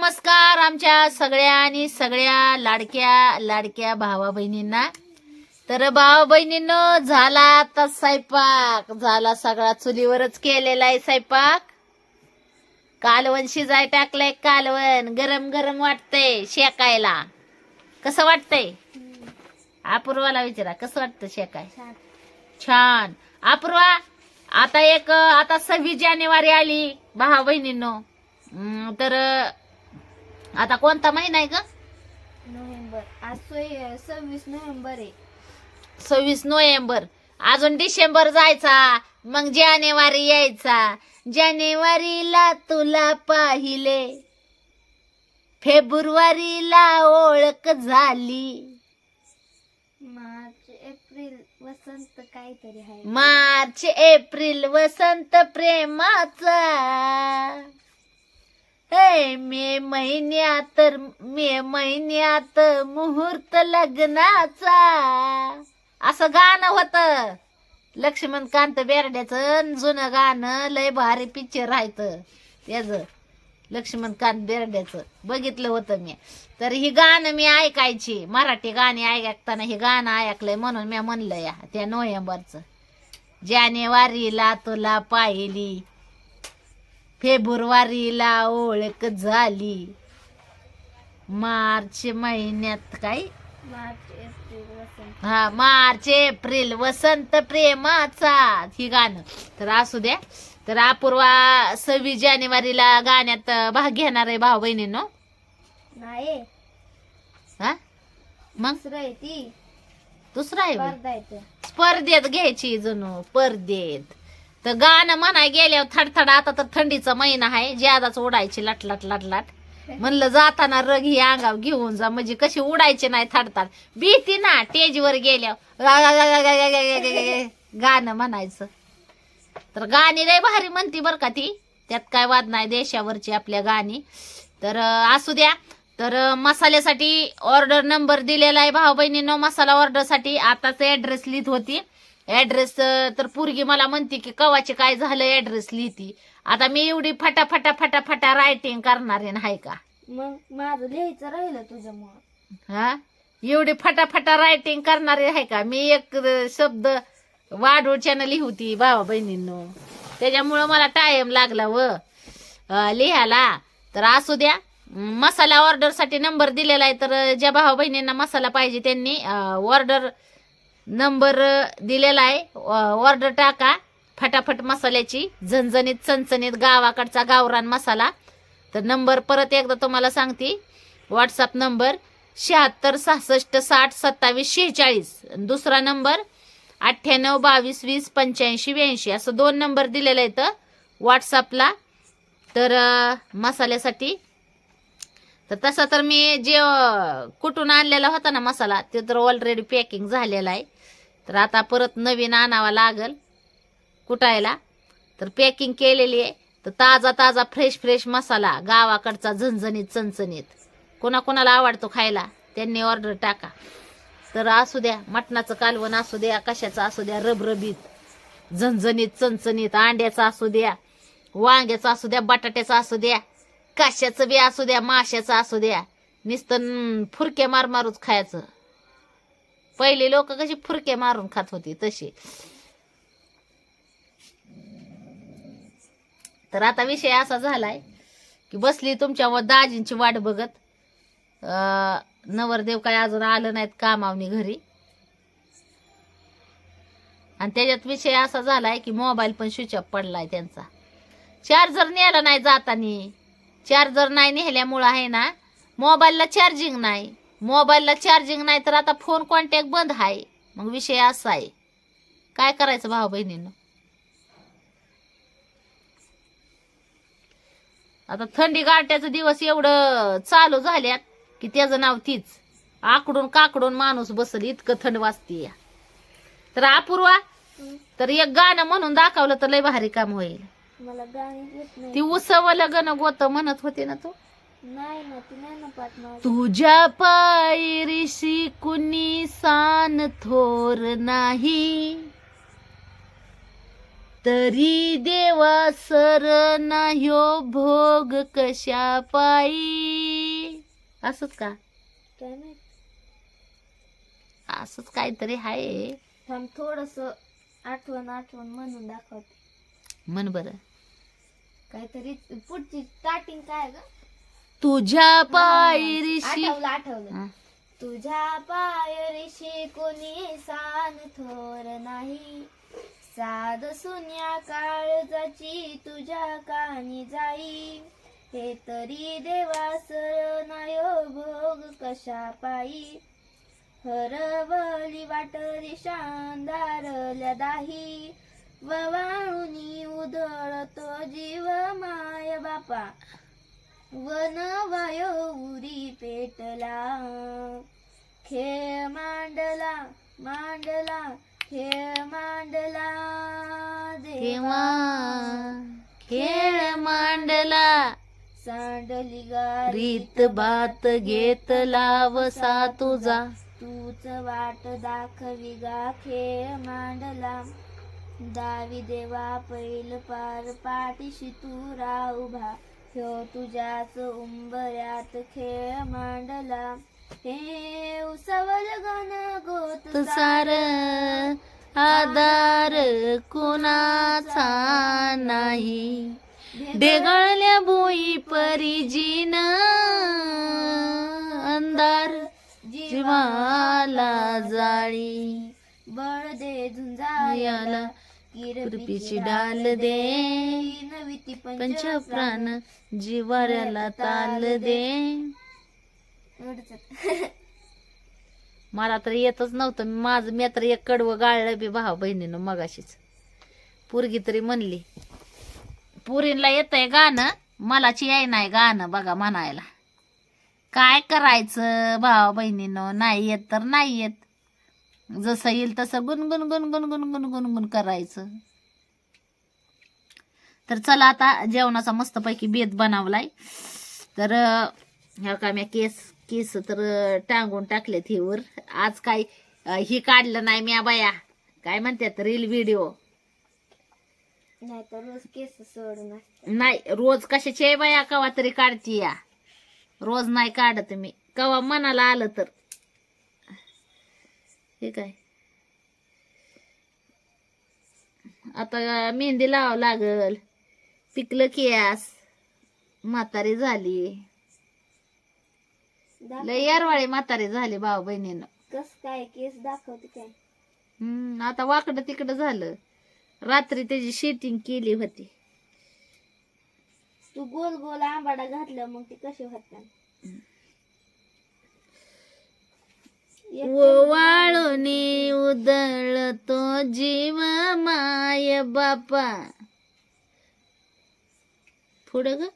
नमस्कार आमच्या सगळ्या आणि सगळ्या लाडक्या लाडक्या भावा बहिणींना तर भावा बहिणींनो झाला आता स्वयंपाक. झाला सगळा चुलीवरच केलेला आहे स्वयंपाक. कालवण शिजाय टाकलंय कालवण. गरम गरम वाटतंय शेकायला. कसं वाटतंय? अपूर्वाला विचारा कसं वाटतं शेकाय? छान. अपूर्वा आता एक आता सव्वीस जानेवारी आली भावा बहिणींनो तर आता कोणता महिना आहे ग? नोव्हेंबर. आज सोय- सव्वीस नोव्हेंबर आहे. सव्वीस नोव्हेंबर. अजून डिसेंबर जायचा मग जानेवारी यायचा. जानेवारीला तुला पाहिले. फेब्रुवारीला ओळख झाली. मार्च एप्रिल वसंत काहीतरी आहे. मार्च एप्रिल वसंत प्रेमाचा. मे महिन्यात मे महिन्यात मुहूर्त लग्नाचा. असं गाणं होत. लक्ष्मणकांत बेर्ड्याचं जुनं गाणं लय भारी पिक्चर राहत त्याच लक्ष्मणकांत बेर्ड्याचं. बघितलं होतं मी. तर ही गाणं मी ऐकायची. मराठी गाणी ऐकताना हे गाणं ऐकलंय म्हणून मी म्हणलं या त्या नोव्हेंबरचं. जानेवारीला तुला पाहिली फेब्रुवारीला ओळख झाली. मार्च महिन्यात काय? मार्च एप्रिल वसंत. हा मार्च एप्रिल वसंत प्रेमाचा. ही गाणं. तर असू द्या. तर अपूर्वा सव्वीस जानेवारीला गाण्यात भाग घेणार आहे भाऊ बहिणींनो. नाही. हा? मग? दुसरं आहे ती. दुसरा आहे. स्पर्धेत घ्यायची जणू स्पर्धेत. तर गाणं म्हणा गेल्यावर थडथड आता तर थंडीचा महिना आहे ज्यादाच उडायची लाट लाट म्हणलं जाताना रग ही अंगाव घेऊन जा म्हणजे कशी उडायचे नाही थडथड भीती ना टेजवर गेल्यावर गाणं म्हणायचं तर गाणी लय भारी म्हणती बर का ती त्यात काय वाद नाही देशावरची आपल्या गाणी तर असू द्या तर मसाल्यासाठी ऑर्डर नंबर दिलेला आहे भाऊ बहिणीनं मसाला ऑर्डरसाठी आताच ऍड्रेस लिहित होती ऍड्रेस तर पोरगी मला म्हणते की कवाचे काय झालं ऍड्रेस लिहिती? आता मी एवढी फटा फटा फटा फटा रायटिंग करणार आहे नाही का? मग माझं लिहायचं राहिलं तुझ्यामुळं हा? एवढी फटाफटा रायटिंग करणारी आहे का? मी एक अ, शब्द वाढवच्यानं लिहूती भावा बहिणींनो. त्याच्यामुळं मला टाइम लागला व अ, लिहायला. तर असू द्या म, मसाला ऑर्डरसाठी नंबर दिलेला आहे तर ज्या भावा बहिणींना मसाला पाहिजे त्यांनी ऑर्डर नंबर दिलेला आहे. ऑर्डर टाका. फटाफट मसाल्याची. झणझणीत चणचणीत गावाकडचा गावरान मसाला. तर नंबर परत एकदा तुम्हाला सांगते. व्हॉट्सअप नंबर शहात्तर सहासष्ट साठ सत्तावीस शेहेचाळीस. दुसरा नंबर अठ्ठ्याण्णव बावीस वीस पंच्याऐंशी ब्याऐंशी. असं दोन नंबर दिलेले आहेत व्हॉट्सअपला तर मसाल्यासाठी. तर तसा तर मी जे कुठून आणलेला होता ना मसाला ते तर ऑलरेडी पॅकिंग झालेला आहे. तर आता परत नवीन आणावा लागल कुटायला. तर पॅकिंग केलेली आहे. तर ताजा ताजा फ्रेश फ्रेश मसाला गावाकडचा झणझणीत चणचणीत. कोणाकोणाला आवडतो खायला त्यांनी ऑर्डर टाका. तर असू द्या मटणाचं कालवण असू द्या कशाचं असू द्या रबरबीत. झणझणीत चणचणीत अंड्याचं असू द्या वांग्याचं असू द्या बटाट्याचं असू द्या कशाचं बी असू द्या माशाचं असू द्या. नुसतं फुरके मार मारूच खायचं. पहिले लोक कशी फुरके मारून खात होती तशी. तर आता विषय असा झालाय की बसली तुमच्या व दाजींची वाट बघत नवरदेव काय अजून आलं नाहीत कामावनी घरी. आणि त्याच्यात विषय असा झालाय की मोबाईल पण स्विच ऑफ पडलाय त्यांचा. चार्जर नेला नाही जातानी. चार्जर नाही नेल्यामुळं आहे ना मोबाईलला चार्जिंग नाही. मोबाईलला चार्जिंग नाही तर आता फोन कॉन्टॅक्ट बंद आहे मग विषय असा आहे. काय करायचं भाऊ बहिणींनो? आता थंडी गारट्याचं दिवस एवढं चालू झाल्यात की त्याचं नाव तीच. आकडून काकडून माणूस बसल इतकं थंड वाजते तर अपूर्वा तर एक गाणं म्हणून दाखवलं तर लय भारी काम होईल. ती उसवलं गण गोत म्हणत होती ना तू? नाही नाही तुझ्या पायरीशी कुणी सान थोर नाही. तरी देवा सर ह्यो भोग कशा पायी? असंच का? असंच काहीतरी आहे. थोडस आठवण आठवण म्हणून दाखवते. म्हण बरं. काहीतरी पुढची स्टार्टिंग काय ग? तुझ्या पायरीशी आठवलं आठवलं. तुझ्या पायरीशी कोणी सान थोर नाही. साध सुन्या काळजाची तुझ्या कानी जाई. हे तरी देवासर नायो भोग कशा पायी. हरवली वाटरी शांदारल्या दाही. ववाळुनी उधळतो जीव माय बापा. वन वायो उरी पेटला. खेळ मांडला मांडला खेळ मांडला देवा. खेळ मांडला. सांडली रीत बात घेतला वसा तुझा. तूच वाट दाखवी गा खेळ मांडला. दावी देवा पैल पार पाठीशी तू उभा ह्यो तुझ्याच उंबऱ्यात खेळ मांडला हे उसवल गण गोत सार. आधार कुणाचा नाही? ढेगळल्या भुई परिजीन अंधार जीवाला जाळी. बळ दे याला झुंजायाला डाल दे नविती पंच प्राण जिवाऱ्याला ताल दे. मला तर येतच नव्हतं. माझं मी तर एक कडवं गाळलं बी भाऊ बहिणीनं मगाशीच. पोरगी तरी म्हणली पुरीला येतंय गाणं मलाची याय नाही गाणं बघा म्हणायला. काय करायचं भावा बहिणीनं? नाही येत तर नाही येत. जसं येईल तसं गुणगुण गुणगुण गुणगुण गुणगुण करायचं. तर चला आता जेवणाचा मस्तपैकी बेत बनवलाय. तर ह्या का मी केस केस तर टांगून टाकलेत हिवर आज काय ही काढलं नाही मी बाया. काय म्हणतात रील व्हिडिओ? नाही तर रोज केस सोडून नाही रोज कशाची बाया? कवा तरी काढती या रोज नाही काढत मी. कवा मनाला आलं तर. हे काय? आता मेहंदी लावावं लागल. पिकलं केस म्हातारी झाली. लय यारवाळी म्हातारी झाली भाऊ बहिणीनं. कस काय केस दाखवते काय? हम्म आता वाकडं तिकडं झालं. रात्री त्याची शेटिंग केली होती. तू गोल गोल आंबाडा घातलं मग ते कसे होतात वाळूनी उदळतो जीव माय बापा. पुढं ग?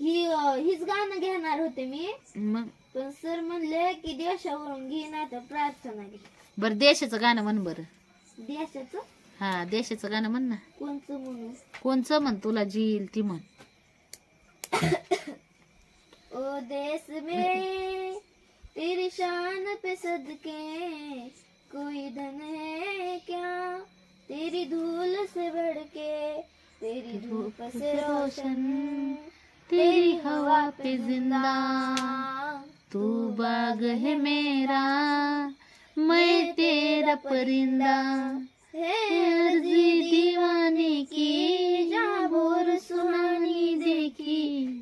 ही हीच गाणं घेणार होते मी. मग? पण सर म्हणले की देशावरून घे नाही तर प्रार्थना घे. बर देशाचं गाणं म्हण बर. देशाचं? हा देशाचं गाणं म्हण ना. कोणचं म्हणून कोणचं म्हण? तुला जी येईल ती म्हण. ओ देश में तेरी शान पे सदके कोई धन है क्या? तेरी धूल से बढ़ के तेरी धूप से रोशन तेरी हवा पे ज़िंदा। तू बाग है मेरा मैं तेरा परिंदा। है अर्जी दीवाने की जहाँ बोर सुहानी देखी।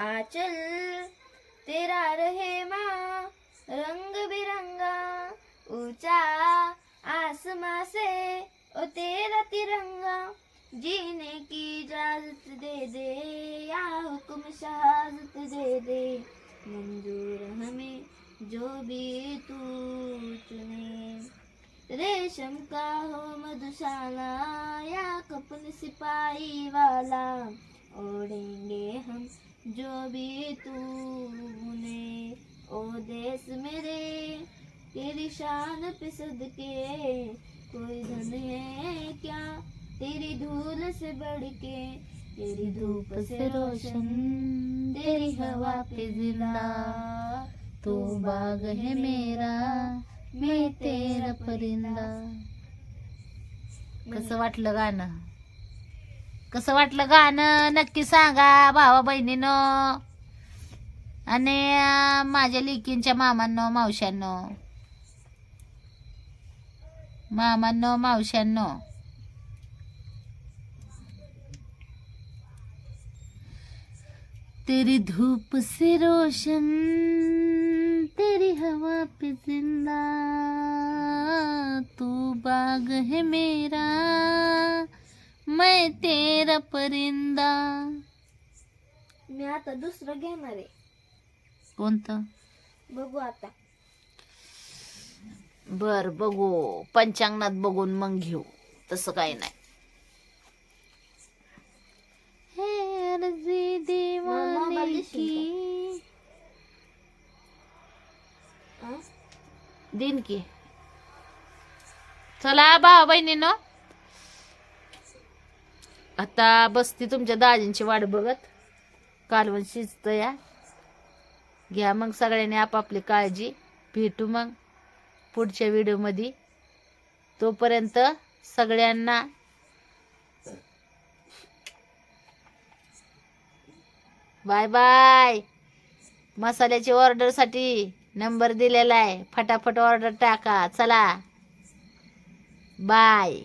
आचल, तेरा रहे माँ रंग बिरंगा, ऊँचा आसमां से, ओ तेरा तिरंगा, जीने की इजाज़त दे दे, या हुक्म शहादत दे दे। मंजूर हमें जो भी तू चुने। रेशम का हो मधुशाला, या कपन सिपाही वाला। ओढ़ेंगे हम जो भी तूने ओ देश मेरे, तेरी शान पे सदके। कोई धन है क्या तेरी धूल से बढ़ के तेरी धूप से रोशन, तेरी हवा पे जिला। तू बाग है मेरा, मैं तेरा परिंदा। कसं वाटलं गाणं? कसं वाटलं गाणं? नक्की सांगा भावा बहिणीनं. आणि माझ्या लेकींच्या मामांनो मावशांनो मामांनो मावशांनो तेरी धूप से रोशन तेरी हवा पे जिंदा तू बाग है मेरा मैं तेरा परिंदा। मी आता दुसरं घेणार आहे. कोणतं? बघू आता. बर बघू. पंचांगणात बघून मग घेऊ. तसं काही नाही. हे अर्जी दीवाने की? दिन की. चला भावा बहिणीनो. आता बसती तुमच्या दाजींची वाट बघत. कालवण शिजत या. घ्या मग सगळ्यांनी आपापली काळजी. भेटू मग पुढच्या व्हिडिओमध्ये. तोपर्यंत सगळ्यांना बाय बाय. मसाल्याची ऑर्डरसाठी नंबर दिलेला आहे. फटाफट ऑर्डर टाका. चला. बाय.